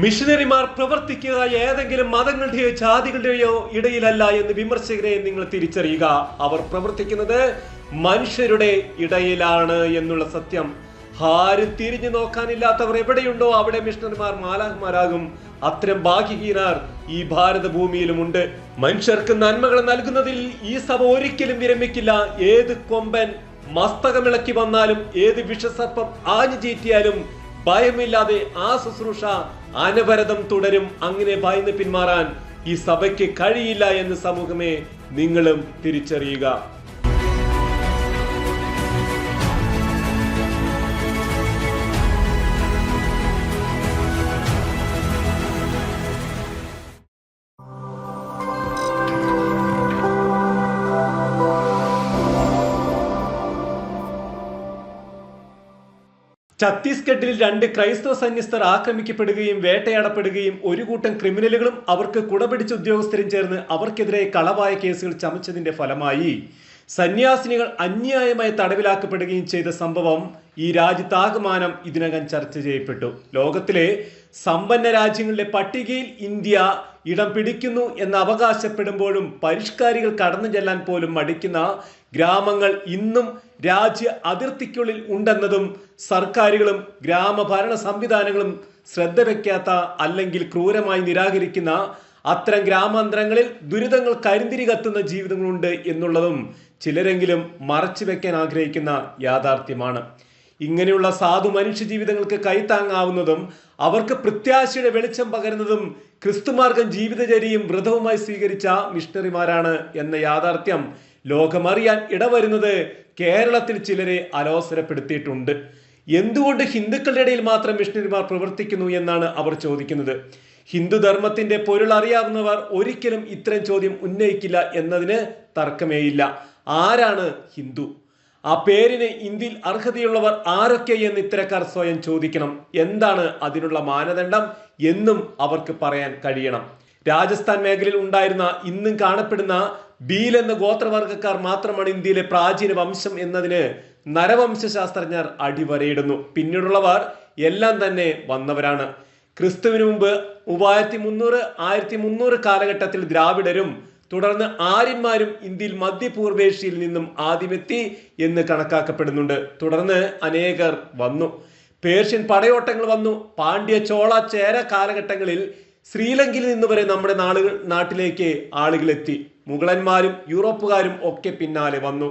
മിഷനറിമാർ പ്രവർത്തിക്കുക ഏതെങ്കിലും മതങ്ങളുടെയോ ജാതികളുടെയോ ഇടയിലല്ല എന്ന് വിമർശകരെ നിങ്ങൾ തിരിച്ചറിയുക. അവർ പ്രവർത്തിക്കുന്നത് മനുഷ്യരുടെ ഇടയിലാണ് എന്നുള്ള സത്യം. ആരും തിരിഞ്ഞു നോക്കാനില്ലാത്തവർ എവിടെയുണ്ടോ അവിടെ മിഷണറിമാർ മാലാഹന്മാരാകും അത്തരം ഭാഗ്യഹീനാർ ഈ ഭാരത ഭൂമിയിലുമുണ്ട് മനുഷ്യർക്ക് നന്മകൾ നൽകുന്നതിൽ ഈ സഭ ഒരിക്കലും വിരമിക്കില്ല. ഏത് കൊമ്പൻ മസ്തകമിളക്കി വന്നാലും ഏത് വിഷസർപ്പം ആഞ്ഞു ചീറ്റിയാലും ഭയമില്ലാതെ ആ ശുശ്രൂഷ അനവരതം തുടരും അങ്ങനെ ഭയന്ന് പിന്മാറാൻ ഈ സഭയ്ക്ക് കഴിയില്ല എന്ന് സമൂഹമേ നിങ്ങളും തിരിച്ചറിയുക. ഛത്തീസ്ഗഡിൽ രണ്ട് ക്രൈസ്തവ സന്യസ്തർ ആക്രമിക്കപ്പെടുകയും വേട്ടയാടപ്പെടുകയും ഒരു കൂട്ടം ക്രിമിനലുകളും അവർക്ക് കുടപിടിച്ച ഉദ്യോഗസ്ഥരും ചേർന്ന് അവർക്കെതിരെ കളവായ കേസുകൾ ചമച്ചതിന്റെ ഫലമായി. സന്യാസിനികൾ അന്യായമായി തടവിലാക്കപ്പെടുകയും ചെയ്ത സംഭവം ഈ രാജ്യത്താകമാനം ഇതിനകം ചർച്ച ചെയ്യപ്പെട്ടു. ലോകത്തിലെ സമ്പന്ന രാജ്യങ്ങളുടെ പട്ടികയിൽ ഇന്ത്യ ഇടം പിടിക്കുന്നു എന്ന് അവകാശപ്പെടുമ്പോഴും പരിഷ്കാരികൾ കടന്നു ചെല്ലാൻ പോലും മടിക്കുന്ന ഗ്രാമങ്ങൾ ഇന്നും രാജ്യ അതിർത്തിക്കുള്ളിൽ ഉണ്ടെന്നതും സർക്കാരുകളും ഗ്രാമഭരണ സംവിധാനങ്ങളും ശ്രദ്ധ വയ്ക്കാത്ത അല്ലെങ്കിൽ ക്രൂരമായി നിരാകരിക്കുന്ന അത്തരം ഗ്രാമാന്തരങ്ങളിൽ ദുരിതങ്ങൾ കരിന്തിരി കത്തുന്ന ജീവിതങ്ങളുണ്ട് എന്നുള്ളതും ചിലരെങ്കിലും മറച്ചു വെക്കാൻ ആഗ്രഹിക്കുന്ന യാഥാർത്ഥ്യമാണ്. ഇങ്ങനെയുള്ള സാധു മനുഷ്യ ജീവിതങ്ങൾക്ക് കൈത്താങ്ങാവുന്നതും അവർക്ക് പ്രത്യാശയുടെ വെളിച്ചം പകരുന്നതും ക്രിസ്തുമാർഗം ജീവിതചര്യയും വ്രതവുമായി സ്വീകരിച്ച മിഷണറിമാരാണ് എന്ന യാഥാർത്ഥ്യം ലോകമറിയാൻ ഇടവരുന്നത് കേരളത്തിൽ ചിലരെ അലോസരപ്പെടുത്തിയിട്ടുണ്ട്. എന്തുകൊണ്ട് ഹിന്ദുക്കളുടെ ഇടയിൽ മാത്രം മിഷണറിമാർ പ്രവർത്തിക്കുന്നു എന്നാണ് അവർ ചോദിക്കുന്നത്. ഹിന്ദുധർമ്മത്തിന്റെ പൊരുൾ അറിയാവുന്നവർ ഒരിക്കലും ഇത്തരം ചോദ്യം ഉന്നയിക്കില്ല എന്നതിന് തർക്കമേയില്ല. ആരാണ് ഹിന്ദു? ആ പേരിന് ഇന്ത്യയിൽ അർഹതയുള്ളവർ ആരൊക്കെ എന്ന് ഇത്തരക്കാർ സ്വയം ചോദിക്കണം. എന്താണ് അതിനുള്ള മാനദണ്ഡം എന്നും അവർക്ക് പറയാൻ കഴിയണം. രാജസ്ഥാൻ മേഖലയിൽ ഉണ്ടായിരുന്ന ഇന്നും കാണപ്പെടുന്ന ബീൽ എന്ന ഗോത്രവർഗക്കാർ മാത്രമാണ് ഇന്ത്യയിലെ പ്രാചീന വംശം എന്നതിന് നരവംശ ശാസ്ത്രജ്ഞർ അടിവരയിടുന്നു. പിന്നീടുള്ളവർ എല്ലാം തന്നെ വന്നവരാണ്. ക്രിസ്തുവിന് മുമ്പ് മൂവായിരത്തി മുന്നൂറ് ആയിരത്തി മുന്നൂറ് കാലഘട്ടത്തിൽ ദ്രാവിഡരും തുടർന്ന് ആര്യന്മാരും ഇന്ത്യയിൽ മധ്യപൂർവേഷ്യയിൽ നിന്നും ആദ്യമെത്തി എന്ന് കണക്കാക്കപ്പെടുന്നുണ്ട്. തുടർന്ന് അനേകർ വന്നു. പേർഷ്യൻ പടയോട്ടങ്ങൾ വന്നു. പാണ്ഡ്യ ചോള ചേര കാലഘട്ടങ്ങളിൽ ശ്രീലങ്കയിൽ നിന്ന് വരെ നമ്മുടെ നാളുകൾ നാട്ടിലേക്ക് ആളുകൾ എത്തി മുഗളന്മാരും യൂറോപ്പുകാരും ഒക്കെ പിന്നാലെ വന്നു.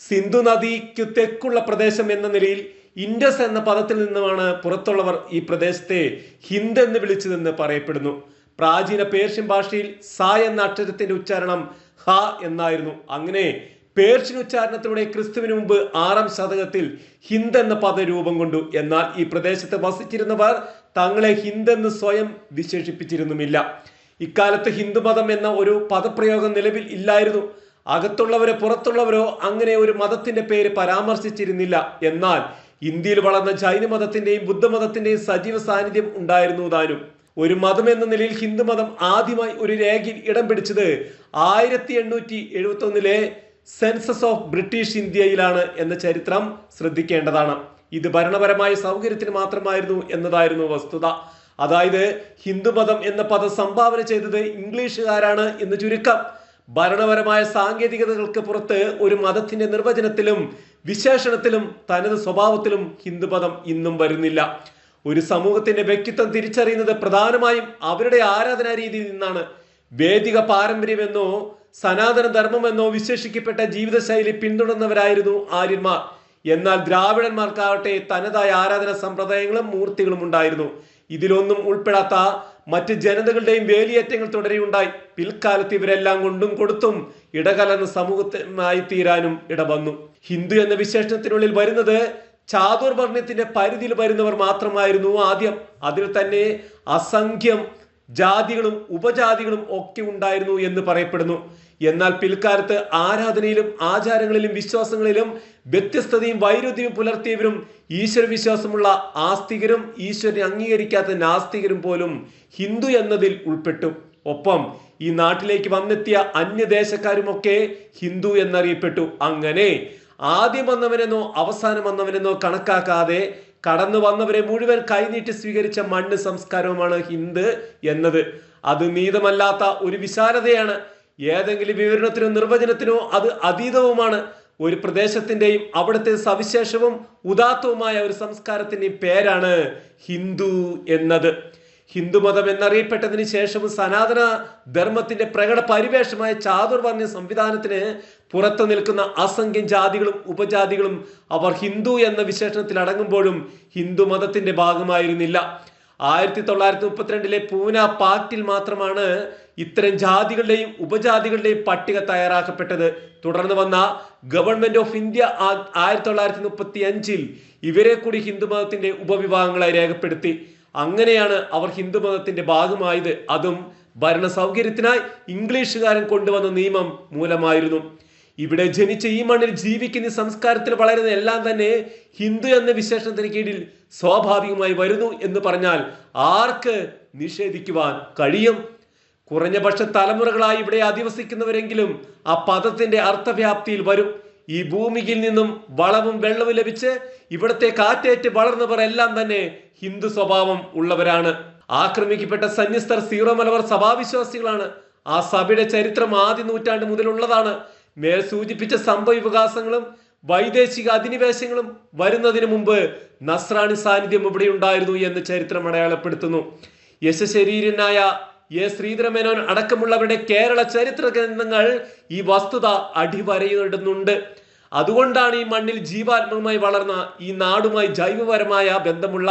സിന്ധു നദിക്ക് തെക്കുള്ള പ്രദേശം എന്ന നിലയിൽ ഇൻഡസ് എന്ന പദത്തിൽ നിന്നുമാണ് പുറത്തുള്ളവർ ഈ പ്രദേശത്തെ ഹിന്ദ് എന്ന് വിളിച്ചതെന്ന് പറയപ്പെടുന്നു. പ്രാചീന പേർഷ്യൻ ഭാഷയിൽ സ എന്ന അക്ഷരത്തിന്റെ ഉച്ചാരണം ഹ എന്നായിരുന്നു. അങ്ങനെ പേർഷ്യൻ ഉച്ചാരണത്തിലൂടെ ക്രിസ്തുവിന് മുമ്പ് ആറാം ശതകത്തിൽ ഹിന്ദ് എന്ന പദം രൂപം കൊണ്ടു. എന്നാൽ ഈ പ്രദേശത്ത് വസിച്ചിരുന്നവർ തങ്ങളെ ഹിന്ദ് എന്ന് സ്വയം വിശേഷിപ്പിച്ചിരുന്നുമില്ല. ഇക്കാലത്ത് ഹിന്ദുമതം എന്ന ഒരു പദപ്രയോഗം നിലവിൽ ഇല്ലായിരുന്നു. അകത്തുള്ളവരോ പുറത്തുള്ളവരോ അങ്ങനെ ഒരു മതത്തിന്റെ പേര് പരാമർശിച്ചിരുന്നില്ല. എന്നാൽ ഇന്ത്യയിൽ വളർന്ന ജൈന മതത്തിന്റെയും ബുദ്ധമതത്തിന്റെയും സജീവ സാന്നിധ്യം ഉണ്ടായിരുന്നു താനും. ഒരു മതം എന്ന നിലയിൽ ഹിന്ദുമതം ആദ്യമായി ഒരു രേഖയിൽ ഇടം പിടിച്ചത് ആയിരത്തി എണ്ണൂറ്റി എഴുപത്തി ഒന്നിലെ സെൻസസ് ഓഫ് ബ്രിട്ടീഷ് ഇന്ത്യയിലാണ് എന്ന ചരിത്രം ശ്രദ്ധിക്കേണ്ടതാണ്. ഇത് ഭരണപരമായ സൗകര്യത്തിന് മാത്രമായിരുന്നു എന്നതായിരുന്നു വസ്തുത. അതായത് ഹിന്ദുമതം എന്ന പദം സംഭാവന ചെയ്തത് ഇംഗ്ലീഷുകാരാണ് എന്ന് ചുരുക്കം. ഭരണപരമായ സാങ്കേതികതകൾക്ക് പുറത്ത് ഒരു മതത്തിന്റെ നിർവചനത്തിലും വിശേഷണത്തിലും തനത് സ്വഭാവത്തിലും ഹിന്ദുമതം ഇന്നും വരുന്നില്ല. ഒരു സമൂഹത്തിന്റെ വ്യക്തിത്വം തിരിച്ചറിയുന്നത് പ്രധാനമായും അവരുടെ ആരാധനാ രീതിയിൽ നിന്നാണ്. വേദിക പാരമ്പര്യമെന്നോ സനാതന ധർമ്മമെന്നോ വിശേഷിക്കപ്പെട്ട ജീവിതശൈലി പിന്തുടർന്നവരായിരുന്നു ആര്യന്മാർ. എന്നാൽ ദ്രാവിഡന്മാർക്കാവട്ടെ തനതായ ആരാധന സമ്പ്രദായങ്ങളും മൂർത്തികളും ഉണ്ടായിരുന്നു. ഇതിലൊന്നും ഉൾപ്പെടാത്ത മറ്റ് ജനതകളുടെയും വേലിയേറ്റങ്ങൾ തുടരെയുണ്ടായി പിൽക്കാലത്ത് ഇവരെല്ലാം കൊണ്ടും കൊടുത്തും ഇടകലർന്ന സമൂഹമായി തീരാനും ഇടവന്നു. ഹിന്ദു എന്ന വിശേഷണത്തിനുള്ളിൽ വരുന്നത് ചാതുർവർണത്തിന്റെ പരിധിയിൽ വരുന്നവർ മാത്രമായിരുന്നു ആദ്യം. അതിൽ തന്നെ അസംഖ്യം ജാതികളും ഉപജാതികളും ഒക്കെ ഉണ്ടായിരുന്നു എന്ന് പറയപ്പെടുന്നു. എന്നാൽ പിൽക്കാലത്ത് ആരാധനയിലും ആചാരങ്ങളിലും വിശ്വാസങ്ങളിലും വ്യത്യസ്തതയും വൈരുദ്ധ്യവും പുലർത്തിയവരും ഈശ്വര വിശ്വാസമുള്ള ആസ്തികരും ഈശ്വരനെ അംഗീകരിക്കാത്ത നാസ്തികരും പോലും ഹിന്ദു എന്നതിൽ ഉൾപ്പെട്ടു. ഒപ്പം ഈ നാട്ടിലേക്ക് വന്നെത്തിയ അന്യദേശക്കാരുമൊക്കെ ഹിന്ദു എന്നറിയപ്പെട്ടു. അങ്ങനെ ആദ്യം വന്നവനെന്നോ അവസാനം വന്നവനെന്നോ കണക്കാക്കാതെ കടന്നു വന്നവരെ മുഴുവൻ കൈനീട്ടി സ്വീകരിച്ച മണ്ണ് സംസ്കാരവുമാണ് ഹിന്ദ് എന്നത്. അത് നീതമല്ലാത്ത ഒരു വിശാലതയാണ്. ഏതെങ്കിലും വിവരണത്തിനോ നിർവചനത്തിനോ അത് അതീതവുമാണ്. ഒരു പ്രദേശത്തിന്റെയും അവിടുത്തെ സവിശേഷവും ഉദാത്തവുമായ ഒരു സംസ്കാരത്തിന്റെയും പേരാണ് ഹിന്ദു എന്നത്. ഹിന്ദുമതം എന്നറിയപ്പെട്ടതിന് ശേഷവും സനാതന ധർമ്മത്തിന്റെ പ്രകട പരിവേഷമായ ചാതുർവർണ സംവിധാനത്തിന് പുറത്തു നിൽക്കുന്ന അസംഖ്യം ജാതികളും ഉപജാതികളും അവർ ഹിന്ദു എന്ന വിശേഷണത്തിൽ അടങ്ങുമ്പോഴും ഹിന്ദു മതത്തിന്റെ ഭാഗമായിരുന്നില്ല. ആയിരത്തി തൊള്ളായിരത്തി മുപ്പത്തിരണ്ടിലെ പൂന പാക്റ്റിൽ മാത്രമാണ് ഇത്തരം ജാതികളുടെയും ഉപജാതികളുടെയും പട്ടിക തയ്യാറാക്കപ്പെട്ടത്. തുടർന്ന് വന്ന ഗവൺമെന്റ് ഓഫ് ഇന്ത്യ ആയിരത്തി തൊള്ളായിരത്തി മുപ്പത്തി അഞ്ചിൽ ഇവരെ കൂടി ഹിന്ദുമതത്തിന്റെ ഉപവിഭാഗങ്ങളായി രേഖപ്പെടുത്തി. അങ്ങനെയാണ് അവർ ഹിന്ദു മതത്തിന്റെ ഭാഗമായത്. അതും ഭരണ സൗകര്യത്തിനായി ഇംഗ്ലീഷുകാരൻ കൊണ്ടുവന്ന നിയമം മൂലമായിരുന്നു. ഇവിടെ ജനിച്ച ഈ മണ്ണിൽ ജീവിക്കുന്ന സംസ്കാരത്തിൽ വളരുന്ന എല്ലാം തന്നെ ഹിന്ദു എന്ന വിശേഷണത്തിന് കീഴിൽ സ്വാഭാവികമായി വരുന്നു എന്ന് പറഞ്ഞാൽ ആർക്ക് നിഷേധിക്കുവാൻ കഴിയും? കുറഞ്ഞ പക്ഷ തലമുറകളായി ഇവിടെ അധിവസിക്കുന്നവരെങ്കിലും ആ പദത്തിന്റെ അർത്ഥവ്യാപ്തിയിൽ വരും. ഈ ഭൂമിയിൽ നിന്നും വളവും വെള്ളവും ലഭിച്ച് ഇവിടത്തെ കാറ്റേറ്റ് വളർന്നവർ എല്ലാം തന്നെ ഹിന്ദു സ്വഭാവം ഉള്ളവരാണ്. ആക്രമിക്കപ്പെട്ട സന്യസ്തർ സീറോ സഭാവിശ്വാസികളാണ്. ആ സഭയുടെ ചരിത്രം ആദ്യ നൂറ്റാണ്ട് മുതലുള്ളതാണ്. മേൽ സൂചിപ്പിച്ച സംഭവ വികാസങ്ങളും വൈദേശിക അധിനിവേശങ്ങളും വരുന്നതിന് മുമ്പ് നസ്രാണി സാന്നിധ്യം ഇവിടെ ഉണ്ടായിരുന്നു എന്ന് ചരിത്രം അടയാളപ്പെടുത്തുന്നു. യശശരീരനായ എ ശ്രീധരമേനോൻ അടക്കമുള്ളവരുടെ കേരള ചരിത്ര ഗ്രന്ഥങ്ങൾ ഈ വസ്തുത അടിവരയിടുന്നുണ്ട്. അതുകൊണ്ടാണ് ഈ മണ്ണിൽ ജീവാത്മകമായി വളർന്ന ഈ നാടുമായി ജൈവപരമായ ബന്ധമുള്ള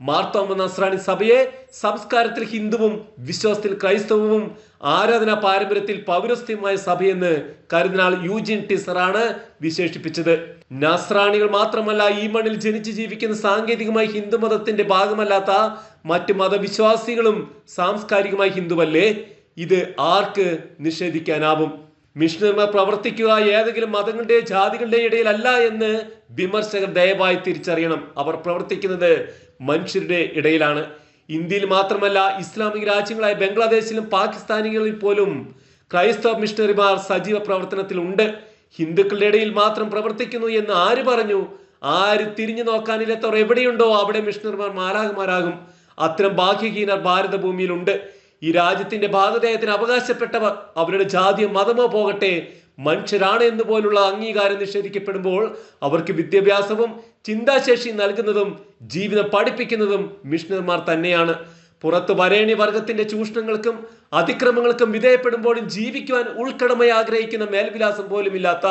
മാർത്തോമ നസ്രാണി സഭയെ സംസ്കാരത്തിൽ ഹിന്ദുവും വിശ്വാസത്തിൽ ക്രൈസ്തവവും ആരാധനാ പാരമ്പര്യത്തിൽ പൗരസ്ത്യമായ സഭയെന്ന് കരുതിനാൾ യൂജിൻ ടിസറാണ് വിശേഷിപ്പിച്ചത്. നസ്രാണികൾ മാത്രമല്ല ഈ മണ്ണിൽ ജനിച്ച് ജീവിക്കുന്ന സാങ്കേതികമായി ഹിന്ദുമതത്തിന്റെ ഭാഗമല്ലാത്ത മറ്റ് മതവിശ്വാസികളും സാംസ്കാരികമായി ഹിന്ദുവല്ലേ? ഇത് ആർക്ക് നിഷേധിക്കാനാവും? മിഷണറിമാർ പ്രവർത്തിക്കുക ഏതെങ്കിലും മതങ്ങളുടെയോ ജാതികളുടെയോ ഇടയിലല്ല എന്ന് വിമർശകർ ദയവായി തിരിച്ചറിയണം. അവർ പ്രവർത്തിക്കുന്നത് മനുഷ്യരുടെ ഇടയിലാണ്. ഇന്ത്യയിൽ മാത്രമല്ല ഇസ്ലാമിക രാജ്യങ്ങളായ ബംഗ്ലാദേശിലും പാകിസ്ഥാനികളിൽ പോലും ക്രൈസ്തവ മിഷണറിമാർ സജീവ പ്രവർത്തനത്തിലുണ്ട്. ഹിന്ദുക്കളുടെ ഇടയിൽ മാത്രം പ്രവർത്തിക്കുന്നു എന്ന് ആര് പറഞ്ഞു? ആര് തിരിഞ്ഞു നോക്കാനില്ലാത്തവർ എവിടെയുണ്ടോ അവിടെ മിഷണറിമാർ മാലാകമാരാകും അത്തരം ഭാഗ്യഹീനർ ഭാരതഭൂമിയിലുണ്ട്. ഈ രാജ്യത്തിന്റെ ഭാഗതേയത്തിന് അവകാശപ്പെട്ടവർ അവരുടെ ജാതിയോ മതമോ പോകട്ടെ മനുഷ്യരാണ് എന്ന് പോലുള്ള അംഗീകാരം നിഷേധിക്കപ്പെടുമ്പോൾ അവർക്ക് വിദ്യാഭ്യാസവും ചിന്താശേഷി നൽകുന്നതും ജീവിതം പഠിപ്പിക്കുന്നതും മിഷണർമാർ തന്നെയാണ്. പുറത്ത് വരേണി വർഗത്തിന്റെ ചൂഷണങ്ങൾക്കും അതിക്രമങ്ങൾക്കും വിധേയപ്പെടുമ്പോഴും ജീവിക്കുവാൻ ഉൾക്കടമയെ ആഗ്രഹിക്കുന്ന മേൽവിലാസം പോലുമില്ലാത്ത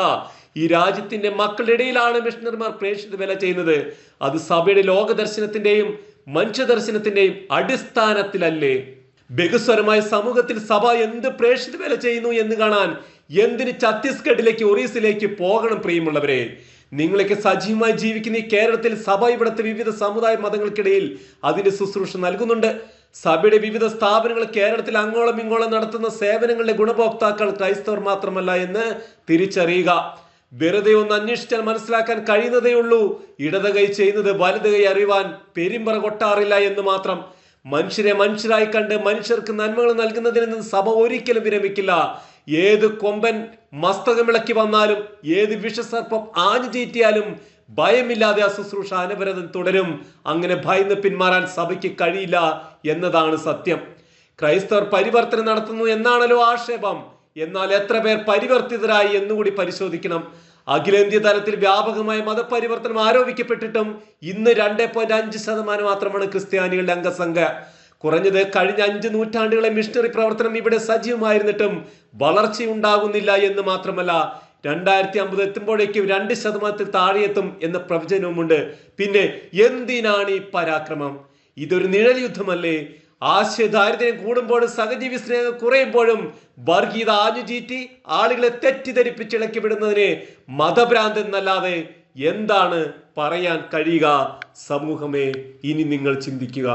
ഈ രാജ്യത്തിന്റെ മക്കളുടെ ഇടയിലാണ് മിഷണർമാർ പ്രേക്ഷിത വില ചെയ്യുന്നത്. അത് സഭയുടെ ലോകദർശനത്തിന്റെയും മനുഷ്യദർശനത്തിന്റെയും അടിസ്ഥാനത്തിലല്ലേ? ബഹുസ്വരമായ സമൂഹത്തിൽ സഭ എന്ത് പ്രേക്ഷിത വില ചെയ്യുന്നു എന്ന് കാണാൻ എന്തിന് ഛത്തീസ്ഗഡിലേക്ക് ഒറീസിലേക്ക് പോകണം പ്രിയമുള്ളവരെ? നിങ്ങളൊക്കെ സജീവമായി ജീവിക്കുന്ന ഈ കേരളത്തിൽ സഭ ഇവിടുത്തെ വിവിധ സമുദായ മതങ്ങൾക്കിടയിൽ അതിന്റെ ശുശ്രൂഷ നൽകുന്നുണ്ട്. സഭയുടെ വിവിധ സ്ഥാപനങ്ങൾ കേരളത്തിൽ അങ്ങോളം ഇങ്ങോളം നടത്തുന്ന സേവനങ്ങളുടെ ഗുണഭോക്താക്കൾ ക്രൈസ്തവർ മാത്രമല്ല എന്ന് തിരിച്ചറിയുക. വെറുതെ ഒന്ന് അന്വേഷിച്ചാൽ മനസ്സിലാക്കാൻ കഴിയുന്നതേ ഉള്ളൂ. ഇടത് കൈ ചെയ്യുന്നത് വലത് കൈ അറിയുവാൻ പെരുമ്പറ കൊട്ടാറില്ല എന്ന് മാത്രം. മനുഷ്യരെ മനുഷ്യരായി കണ്ട് മനുഷ്യർക്ക് നന്മകൾ നൽകുന്നതിൽ നിന്ന് സഭ ഒരിക്കലും വിരമിക്കില്ല. ഏത് കൊമ്പൻ മസ്തകമിളക്കി വന്നാലും ഏത് വിഷസർപ്പം ആഞ്ഞു ചീറ്റിയാലും ഭയമില്ലാതെ ആ ശുശ്രൂഷ അനവരതം തുടരും. അങ്ങനെ ഭയന്ന് പിന്മാറാൻ സഭയ്ക്ക് കഴിയില്ല എന്നതാണ് സത്യം. ക്രൈസ്തവർ പരിവർത്തനം നടത്തുന്നു എന്നാണല്ലോ ആക്ഷേപം. എന്നാൽ എത്ര പേർ പരിവർത്തിതരായി എന്നുകൂടി പരിശോധിക്കണം. അഖിലേന്ത്യ തലത്തിൽ വ്യാപകമായ മതപരിവർത്തനം ആരോപിക്കപ്പെട്ടിട്ടും ഇന്ന് രണ്ട് പോയിന്റ് അഞ്ച് ശതമാനം മാത്രമാണ് ക്രിസ്ത്യാനികളുടെ അംഗസംഖ്യ. കുറഞ്ഞത് കഴിഞ്ഞ അഞ്ച് നൂറ്റാണ്ടുകളെ മിഷണറി പ്രവർത്തനം ഇവിടെ സജീവമായിരുന്നിട്ടും വളർച്ചയുണ്ടാകുന്നില്ല എന്ന് മാത്രമല്ല രണ്ടായിരത്തി അമ്പത് എത്തുമ്പോഴേക്കും രണ്ട് ശതമാനത്തിൽ താഴെയെത്തും എന്ന പ്രവചനവുമുണ്ട്. പിന്നെ എന്തിനാണ് ഈ പരാക്രമം? ഇതൊരു നിഴൽ യുദ്ധമല്ലേ? ആശയ ദാരിദ്ര്യം കൂടുമ്പോഴും സഹജീവി സ്നേഹം കുറയുമ്പോഴും വർഗീയത ആഞ്ഞുചീറ്റി ആളുകളെ തെറ്റിദ്ധരിപ്പിച്ച് ഇളക്കി വിടുന്നതിന് മതഭ്രാന്ത് എന്നല്ലാതെ എന്താണ് പറയാൻ കഴിയുക? സമൂഹമേ ഇനി നിങ്ങൾ ചിന്തിക്കുക.